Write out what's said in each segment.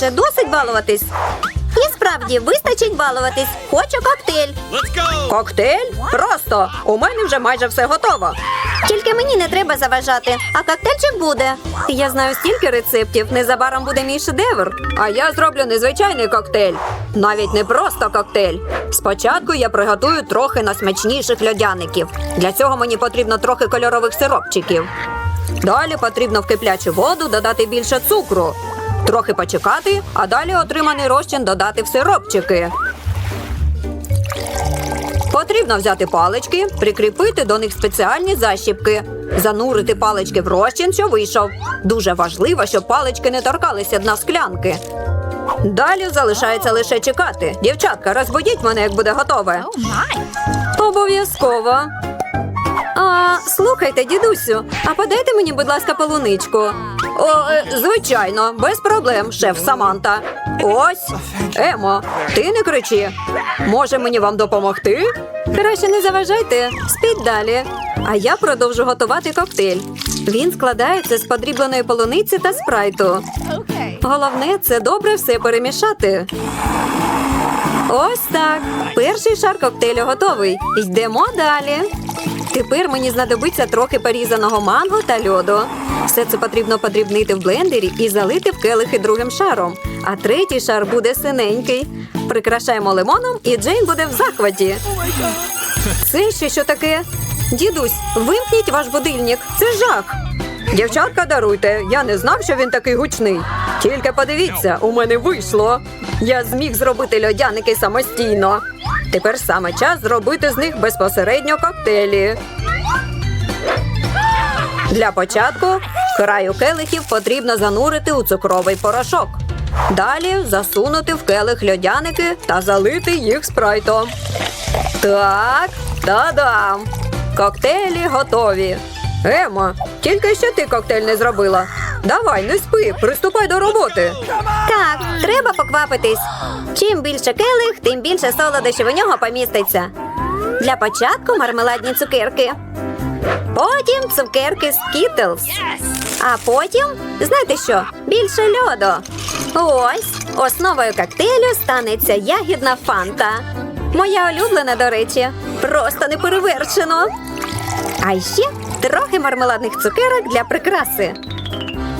Отже, досить балуватись. І справді вистачить балуватись. Хочу коктейль. Коктейль? Просто. У мене вже майже все готово. Тільки мені не треба заважати, а коктейльчик буде. Я знаю стільки рецептів. Незабаром буде мій шедевр. А я зроблю незвичайний коктейль. Навіть не просто коктейль. Спочатку я приготую трохи насмачніших льодяників. Для цього мені потрібно трохи кольорових сиропчиків. Далі потрібно в киплячу воду додати більше цукру. Трохи почекати, а далі отриманий розчин додати в сиропчики. Потрібно взяти палички, прикріпити до них спеціальні защіпки, занурити палички в розчин, що вийшов. Дуже важливо, щоб палички не торкалися дна склянки. Далі залишається лише чекати. Дівчатка, розбудіть мене, як буде готове. Обов'язково. А, слухайте, дідусю, а подайте мені, будь ласка, полуничку. О, е, звичайно, без проблем, шеф Саманта. Ось. Емо, ти не кричи. Може мені вам допомогти? Краще не заважайте, спіть далі. А я продовжу готувати коктейль. Він складається з подрібленої полуниці та спрайту. Головне це добре все перемішати. Ось так. Перший шар коктейлю готовий. Йдемо далі. Тепер мені знадобиться трохи порізаного манго та льоду. Все це потрібно подрібнити в блендері і залити в келихи другим шаром. А третій шар буде синенький. Прикрашаємо лимоном, і Джейн буде в захваті. Це ще що таке? Дідусь, вимкніть ваш будильник. Це жах. Дівчатка, даруйте, я не знав, що він такий гучний. Тільки подивіться, у мене вийшло. Я зміг зробити льодяники самостійно. Тепер саме час зробити з них безпосередньо коктейлі. Для початку краю келихів потрібно занурити у цукровий порошок. Далі засунути в келих льодяники та залити їх спрайтом. Так, та-дам! Коктейлі готові. Емо, тільки що ти коктейль не зробила. Давай, не спи, приступай до роботи. Так, треба поквапитись. Чим більше келих, тим більше солодощів у нього поміститься. Для початку мармеладні цукерки. Потім цукерки Skittles. А потім, знаєте що, більше льоду. Ось, основою коктейлю станеться ягідна фанта. Моя улюблена, до речі, просто неперевершено. А ще трохи мармеладних цукерок для прикраси.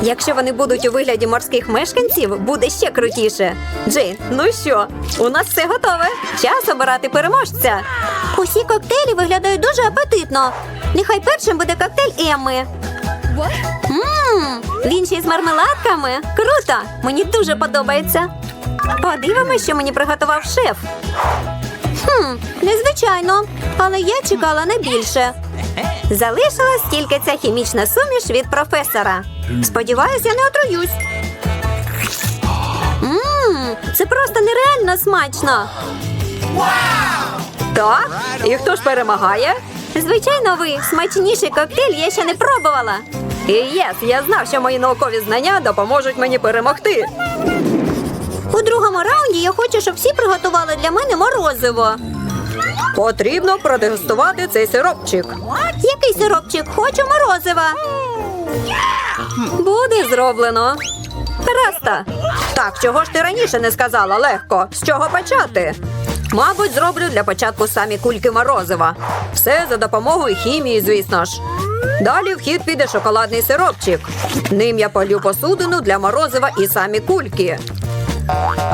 Якщо вони будуть у вигляді морських мешканців, буде ще крутіше. Джейн, ну що, у нас все готове. Час обирати переможця. Усі коктейлі виглядають дуже апетитно. Нехай першим буде коктейль Емми. Ммм, він ще й з мармеладками. Круто! Мені дуже подобається. Подивимось, що мені приготував шеф. Хм, незвичайно, але я чекала не більше. Залишилась тільки ця хімічна суміш від професора. Сподіваюсь, я не отруюсь. Ммм, це просто нереально смачно. Так, і хто ж перемагає? Звичайно, ви смачніший коктейль я ще не пробувала. І єс, я знав, що мої наукові знання допоможуть мені перемогти. У другому раунді я хочу, щоб всі приготували для мене морозиво. Потрібно продегустувати цей сиропчик. Який сиропчик? Хочу морозива. Буде зроблено. Раста. Так, чого ж ти раніше не сказала легко? З чого почати? Мабуть, зроблю для початку самі кульки морозива. Все за допомогою хімії, звісно ж. Далі в хід піде шоколадний сиропчик. Ним я полю посудину для морозива і самі кульки.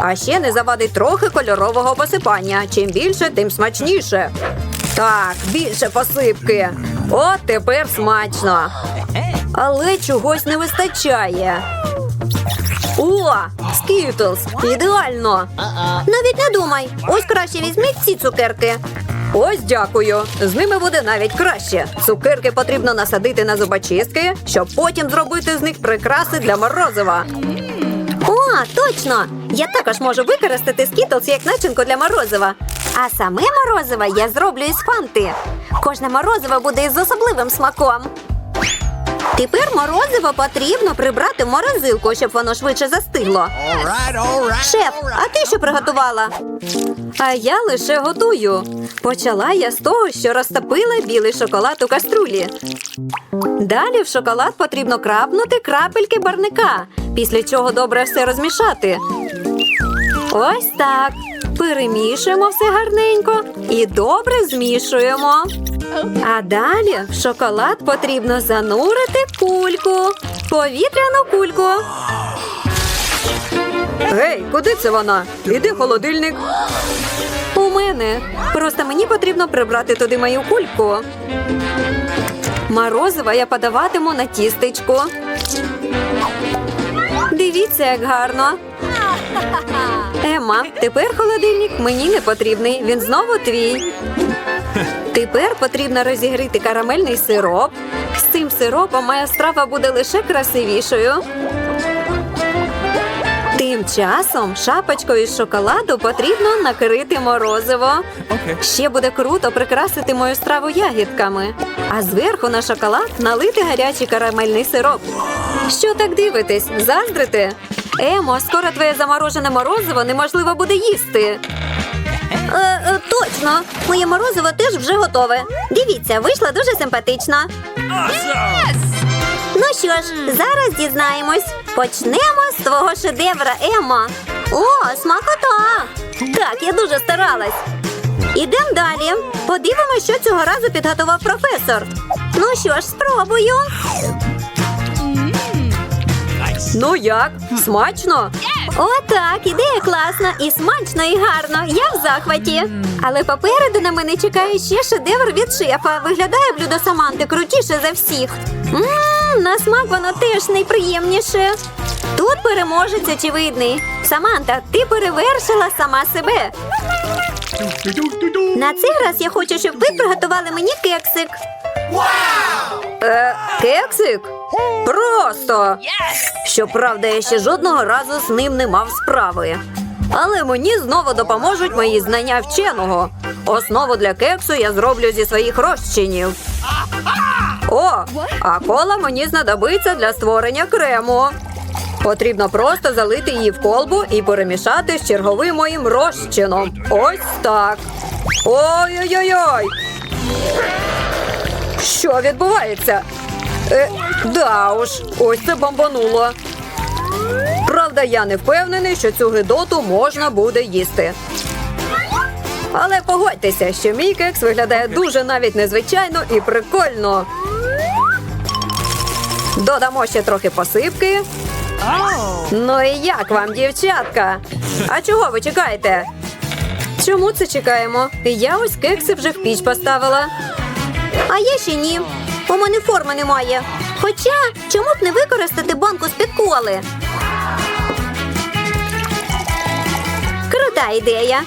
А ще не завадить трохи кольорового посипання. Чим більше, тим смачніше. Так, більше посипки. От тепер смачно. Але чогось не вистачає. О, скітлс, ідеально. Навіть не думай. Ось краще візьміть ці цукерки. Ось дякую. З ними буде навіть краще. Цукерки потрібно насадити на зубочистки, щоб потім зробити з них прикраси для морозива. Точно! Я також можу використати скітлс як начинку для морозива. А саме морозиво я зроблю із фанти. Кожне морозиво буде із особливим смаком. Тепер морозиво потрібно прибрати в морозилку, щоб воно швидше застигло. All right, all right. Шеф, а ти що приготувала? А я лише готую. Почала я з того, що розтопила білий шоколад у каструлі. Далі в шоколад потрібно крапнути крапельки барника, після чого добре все розмішати. Ось так. Перемішуємо все гарненько і добре змішуємо. А далі в шоколад потрібно занурити кульку, повітряну кульку. Гей, куди це вона? Іди холодильник. У мене. Просто мені потрібно прибрати туди мою кульку. Морозиво я подаватиму на тістечку. Дивіться, як гарно. Ема, тепер холодильник мені не потрібний. Він знову твій. Тепер потрібно розігріти карамельний сироп. З цим сиропом моя страва буде лише красивішою. Тим часом шапочкою з шоколаду потрібно накрити морозиво. Okay. Ще буде круто прикрасити мою страву ягідками, а зверху на шоколад налити гарячий карамельний сироп. Що так дивитесь? Заздрите? Емо, скоро твоє заморожене морозиво неможливо буде їсти. Е, е, точно, моє морозиво теж вже готове. Дивіться, вийшло дуже симпатично. Ну що ж, зараз дізнаємось. Почнемо з твого шедевра, Ема. О, смакота! Так, я дуже старалась. Ідемо далі. Подивимось, що цього разу підготував професор. Ну що ж, спробую. Ну як? Смачно? Отак, ідея класна і смачно, і гарно. Я в захваті. Але попереду на мене чекає ще шедевр від шефа. Виглядає блюдо Саманти крутіше за всіх. Мм, на смак воно теж найприємніше. Тут переможець очевидний. Саманта, ти перевершила сама себе. На цей раз я хочу, щоб ви приготували мені кексик. Е, кексик? Просто! Щоправда, я ще жодного разу з ним не мав справи. Але мені знову допоможуть мої знання вченого. Основу для кексу я зроблю зі своїх розчинів. О, а кола мені знадобиться для створення крему. Потрібно просто залити її в колбу і перемішати з черговим моїм розчином. Ось так. Ой-ой-ой! Що відбувається? Е, да уж, ось це бомбануло. Правда, я не впевнений, що цю гидоту можна буде їсти. Але погодьтеся, що мій кекс виглядає дуже навіть незвичайно і прикольно. Додамо ще трохи посипки. Ну і як вам, дівчатка? А чого ви чекаєте? Чому це чекаємо? Я ось кекси вже в піч поставила. А я ще ні. У мене форми немає. Хоча, чому б не використати банку з-під коли? Крута ідея.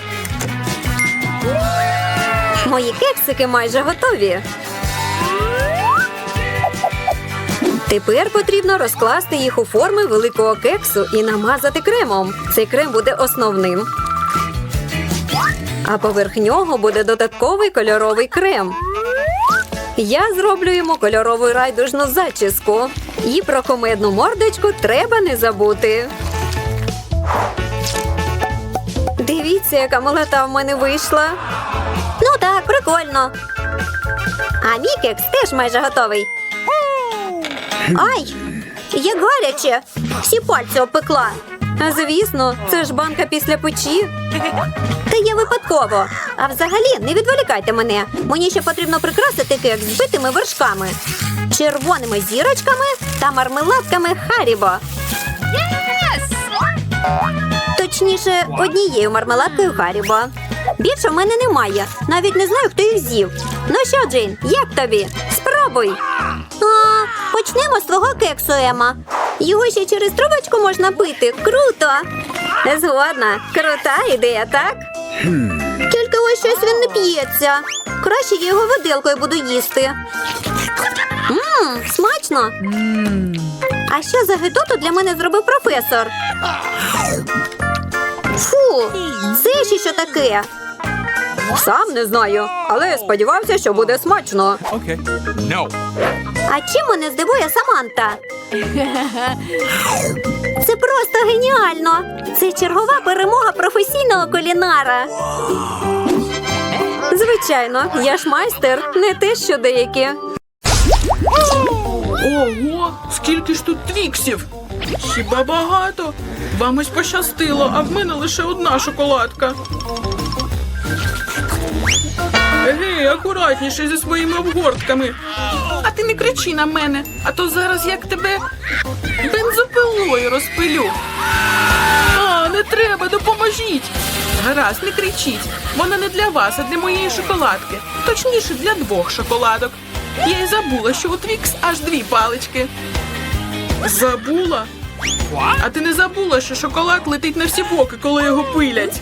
Мої кексики майже готові. Тепер потрібно розкласти їх у форми великого кексу і намазати кремом. Цей крем буде основним. А поверх нього буде додатковий кольоровий крем. Я зроблю йому кольорову райдужну зачіску. І про комедну мордочку треба не забути. Дивіться, яка молота в мене вийшла. Ну так, прикольно. А мій кекс теж майже готовий. Ай! Як гаряче! Всі пальці опекла. Звісно, це ж банка після печі. Я випадково. А взагалі не відволікайте мене. Мені ще потрібно прикрасити кекс збитими вершками, червоними зірочками та мармеладками Харібо. Точніше, однією мармеладкою Харібо. Більше в мене немає. Навіть не знаю, хто їх з'їв. Ну що, Джейн, як тобі? Спробуй. А, почнемо з твого кексу, Ема. Його ще через трубочку можна пити. Круто! Згодна, крута ідея, так? Тільки ось щось він не п'ється. Краще я його виделкою буду їсти. Мм, смачно. А що за гидоту для мене зробив професор? Фу, це ще що таке? Сам не знаю, але сподівався, що буде смачно. Okay. No. А чим мене здивує Саманта? Це просто геніально! Це чергова перемога професійного кулінара. Звичайно, я ж майстер, не те, що деякі. Ого, скільки ж тут твіксів? Хіба багато? Вам ось пощастило, а в мене лише одна шоколадка. Гей, акуратніше зі своїми обгортками. А ти не кричи на мене, а то зараз як тебе бензопилою розпилю. А, не треба, допоможіть. Гаразд, не кричіть. Вона не для вас, а для моєї шоколадки. Точніше, для двох шоколадок. Я й забула, що у Твікс аж дві палички. Забула? А ти не забула, що шоколад летить на всі боки, коли його пилять?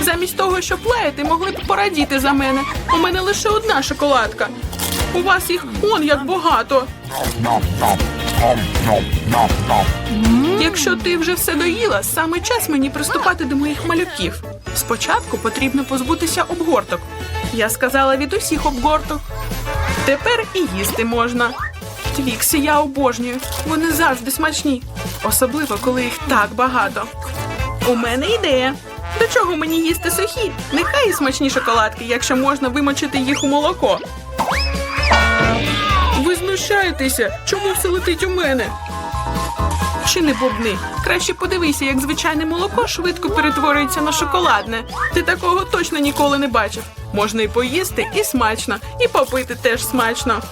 Замість того, щоб лаяти, могли б порадіти за мене. У мене лише одна шоколадка. У вас їх он як багато. Якщо ти вже все доїла, саме час мені приступати до моїх малюків. Спочатку потрібно позбутися обгорток. Я сказала від усіх обгорток. Тепер і їсти можна. Твікси я обожнюю. Вони завжди смачні, особливо коли їх так багато. У мене ідея. До чого мені їсти сухі? Нехай і смачні шоколадки, якщо можна вимочити їх у молоко. Знущаєтеся? Чому все летить у мене? Чи не бубни? Краще подивися, як звичайне молоко швидко перетворюється на шоколадне. Ти такого точно ніколи не бачив. Можна і поїсти, і смачно, і попити теж смачно.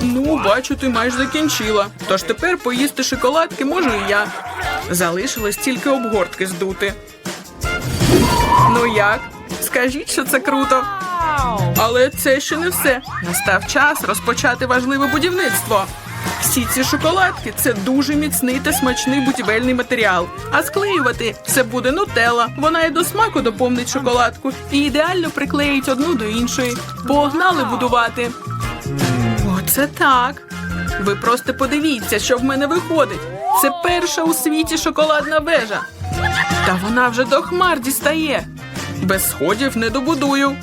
Ну, бачу, ти майже закінчила. Тож тепер поїсти шоколадки можу і я. Залишилось тільки обгортки здути. Ну як? Скажіть, що це круто. Але це ще не все. Настав час розпочати важливе будівництво. Всі ці шоколадки це дуже міцний та смачний будівельний матеріал. А склеювати це буде нутелла. Вона і до смаку доповнить шоколадку і ідеально приклеїть одну до іншої. Погнали будувати. Оце так. Ви просто подивіться, що в мене виходить. Це перша у світі шоколадна вежа. Та вона вже до хмар дістає. Без сходів не добудую.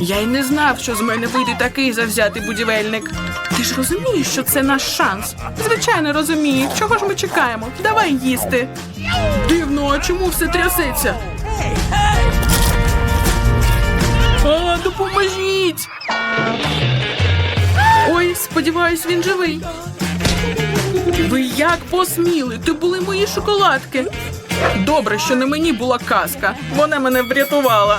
Я й не знав, що з мене вийде такий завзятий будівельник. Ти ж розумієш, що це наш шанс. Звичайно, розумію. Чого ж ми чекаємо? Давай їсти. Дивно, а чому все трясеться? А, допоможіть! Ой, сподіваюсь, він живий. Ви як посміли? Ти були мої шоколадки. Добре, що не мені була казка. Вона мене врятувала.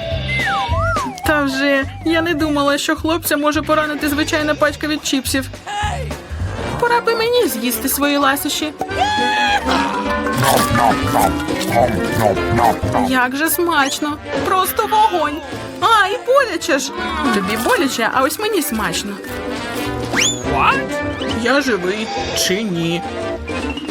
Та вже я не думала, що хлопця може поранити звичайна пачка від чіпсів. Пора би мені з'їсти свої ласощі. Як же смачно! Просто вогонь! Ай, боляче ж! Тобі боляче, а ось мені смачно. Я живий чи ні?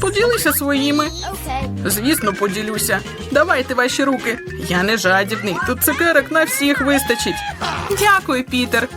Поділися своїми. Звісно, поділюся. Давайте ваші руки. Я не жадібний. Тут цукерок на всіх вистачить. Дякую, Пітер.